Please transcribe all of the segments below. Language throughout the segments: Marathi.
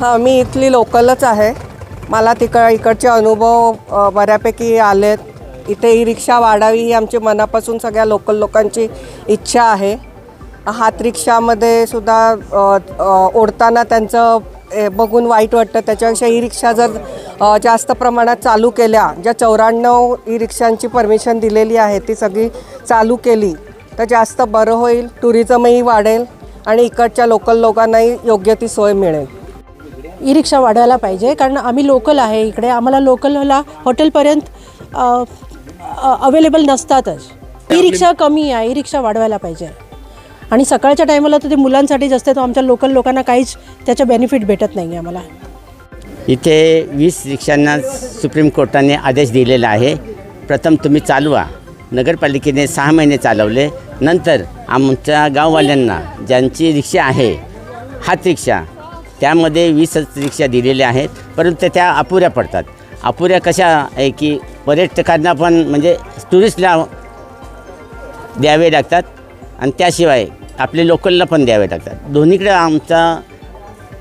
हां मी इथली लोकलच आहे. मला तिक इकडचे अनुभव बऱ्यापैकी आलेत. इथे ई रिक्षा वाढावी ही आमची मनापासून सगळ्या लोकल लोकांची इच्छा आहे. हात रिक्षामध्ये सुद्धा ओढताना त्यांचं ए, बघून वाईट वाटतं. त्याच्यापेक्षा ई रिक्षा जर जास्त प्रमाणात चालू केल्या ज्या चौऱ्याण्णव ई रिक्षांची परमिशन दिलेली आहे ती सगळी चालू केली तर जास्त बरं होईल टुरिझमही वाढेल आणि इकडच्या लोकल लोकांनाही योग्य ती सोय मिळेल. ई रिक्षा वाढवायला पाहिजे कारण आम्ही लोकल आहे इकडे. आम्हाला लोकलला हॉटेलपर्यंत अवेलेबल नसतातच. ई रिक्षा कमी आहे ई रिक्षा वाढवायला पाहिजे. आणि सकाळच्या टायमाला तर ते मुलांसाठी असते तो आमच्या लोकल लोकांना काहीच त्याचा बेनिफिट भेटत नाही आहे आम्हाला. इथे वीस रिक्षांना सुप्रीम कोर्टाने आदेश दिलेला आहे. प्रथम तुम्ही चालवा. नगरपालिकेने सहा महिने चालवले. नंतर आमच्या गाववाल्यांना ज्यांची रिक्षा आहे हात रिक्षा त्यामध्ये वीस रिक्षा दिलेल्या आहेत परंतु त्या अपुऱ्या पडतात. अपुऱ्या कशा आहे की पर्यटकांना पण म्हणजे टुरिस्टला द्यावे लागतात आणि त्याशिवाय आपले लोकलला पण द्यावे लागतात. दोन्हीकडे आमचा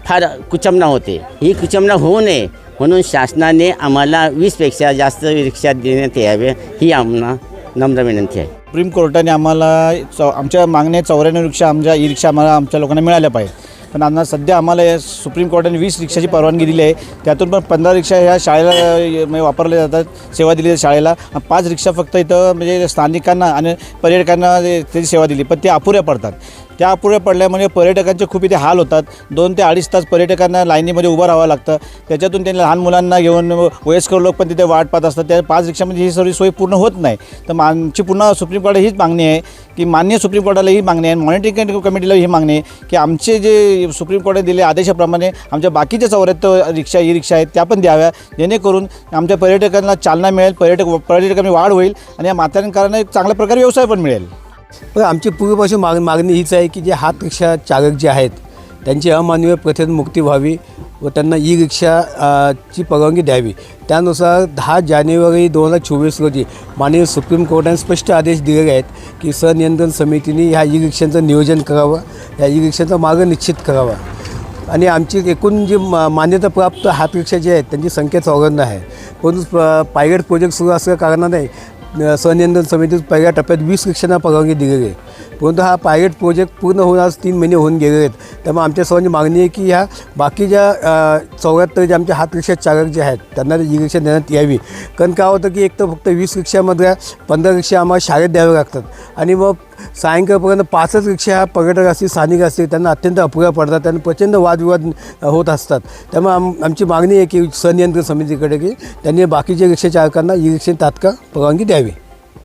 फार कुचमना होते. ही कुचमना होऊ नये म्हणून शासनाने आम्हाला वीसपेक्षा जास्त रिक्षा देण्यात यावे ही आम्हाला नम्र विनंती आहे. सुप्रीम कोर्टाने आम्हाला चौ आमच्या मागण्या चौऱ्याण्णव रिक्षा आमच्या ई रिक्षा आम्हाला आमच्या लोकांना मिळाल्या पाहिजे पण आता सध्या आम्हाला या सुप्रीम कोर्टाने वीस रिक्षाची परवानगी दिली आहे. त्यातून पण पंधरा रिक्षा ह्या शाळेला म्हणजे वापरल्या जातात सेवा दिली जाते शाळेला. पाच रिक्षा फक्त इथं म्हणजे स्थानिकांना आणि पर्यटकांना त्याची सेवा दिली पण ते अपुऱ्या पडतात. त्या अपुऱ्या पडल्यामुळे म्हणजे पर्यटकांचे खूप इथे हाल होतात. दोन ते अडीच तास पर्यटकांना लाईनीमध्ये उभं राहावं लागतं. त्याच्यातून त्यांनी लहान मुलांना घेऊन वयस्कर लोक पण तिथे वाट पाहत असतात. त्या पाच रिक्षामध्ये ही सर्व सोय पूर्ण होत नाही. तर आमची पुन्हा सुप्रीम कोर्टाला हीच मागणी आहे की मान्य सुप्रीम कोर्टाला ही मागणी आहे. मॉनिटरिंग कमिटीला ही मागणी आहे की आमचे जे सुप्रीम कोर्टाने दिले आदेशाप्रमाणे आमच्या बाकीच्या चौऱ्यात रिक्षा ई रिक्षा आहेत त्या पण द्याव्या. जेणेकरून आमच्या पर्यटकांना चालना मिळेल पर्यटक पर्यटकांनी वाढ होईल आणि या म्हाताऱ्यांकारांना एक चांगल्या प्रकारे व्यवसाय पण मिळेल. पण आमची पूर्वीपासून माग मागणी हीच आहे की जे हात रिक्षा चालक जे आहेत त्यांची अमानवीय प्रथेत मुक्ती व्हावी व त्यांना ई रिक्षा ची परवानगी द्यावी. त्यानुसार दहा जानेवारी दोन हजार चोवीस रोजी माननीय सुप्रीम कोर्टाने स्पष्ट आदेश दिलेले आहेत की सनियंत्रण समितीने ह्या ई रिक्षांचं नियोजन करावं या ई रिक्षांचा मार्ग निश्चित करावा. आणि आमची एकूण जी मा मान्यताप्राप्त हातरिक्षा जे आहेत त्यांची संख्या चौऱ्याण्णव आहे. परंतु प- पायलट प्रोजेक्ट सुरू असल्या कारणाने अ, समितीत पहिल्या टप्प्यात वीस रिक्षांना परवानगी दिलेली. आहे परंतु हा पायलट प्रोजेक्ट पूर्ण होऊन आज तीन महिने होऊन गेलेले आहेत. त्यामुळे आमच्या सर्वांची मागणी आहे की ह्या बाकीच्या चौऱ्याहत्तर जे आमच्या हात रिक्षा चालक जे आहेत त्यांना ई रिक्षा देण्यात यावी. कारण काय होतं की एक तर फक्त वीस रिक्षामधल्या पंधरा रिक्षा आम्हाला शाळेत द्याव्या लागतात. आणि मग सायंकाळपर्यंत पाचच रिक्षा ह्या पर्यटक असतील स्थानिक असतील त्यांना अत्यंत अपुऱ्या पडतात. आणि प्रचंड वादविवाद होत असतात. त्यामुळे आम आमची मागणी आहे की सनियंत्रण समितीकडे की त्यांनी बाकीच्या रिक्षा चालकांना ई रिक्षा तात्काळ परवानगी द्यावी.